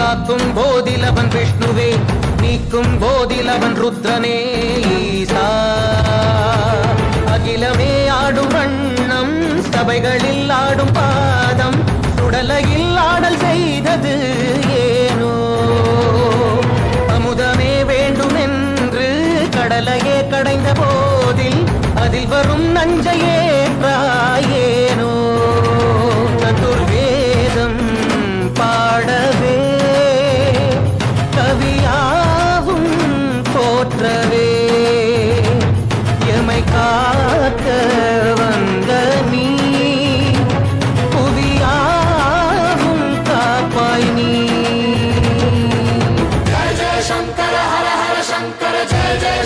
காக்கும் போதில் அவன் விஷ்ணுவே நீக்கும் போதில் அவன் ருத்ரனே ஈசா. அகிலமே ஆடும் வண்ணம் சபைகளில் ஆடும் பாதம் சுடலையில் ஆடல் செய்தது ஏனோ. அமுதமே வேண்டுமென்று கடலையே கடைந்த போதில் அதில் வரும் நஞ்சையே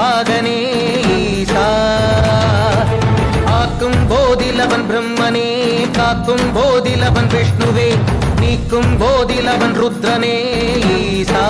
பாகனே ஈசா ஆக்கும் போதில் அவன் பிரம்மனே காக்கும் போதில் அவன் விஷ்ணுவே நீக்கும் போதில் அவன் ருத்ரனே ஈசா.